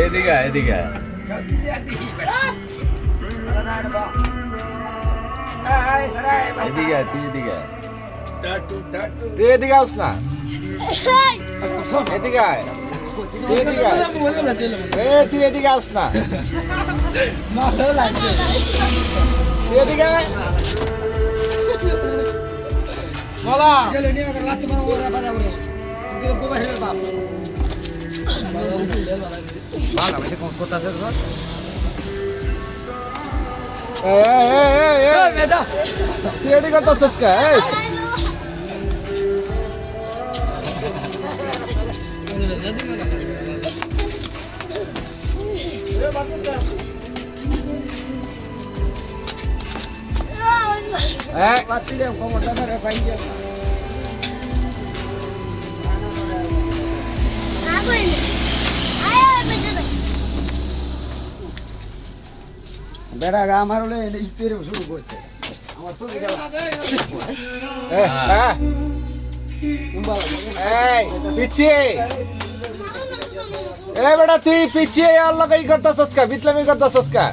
এদিকে এদিকে। এদিকে তুই এদিকে। তুই এদিকে আস না। এদিকে তুই এদিকে আয়। এ, তুই এদিকে আস না তুই এদিকে আয় এই, এই, এই, এই, এই, তুই এদিকে করতেছিস কে? এই, বেড়া আমার হলে স্ত্রী শুরু করছে। আমার শরীর এই, এই, এই, পিছিয়ে এ বেটা তুই পিছিয়ে আল্লাহ এই করতেছিস কা? বিতলামি করতেছিস কা?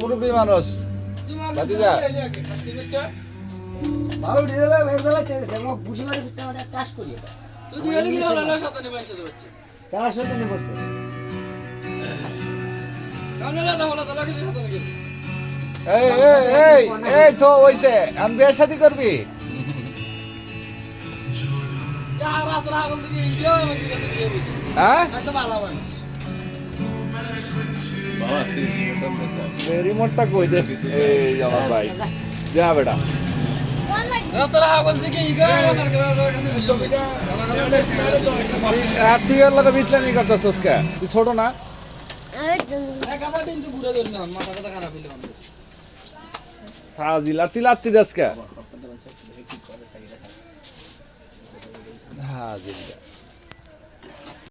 মুরব্বী মানুষ। বাবু ঢেলে বেজলা তেছে মোক বুঝি মারি পিটতে আমাদের চাষ করি তারা সাথে নে পড়ছে এই এই এই এই তো হইছে। আমি বিয়ে শাদি করবি? হ্যাঁ? রিমোটটা কই দে? এই আমার ভাই। যা বেটা। ছোট না? তুই লাত্তি দাস কা হাজিল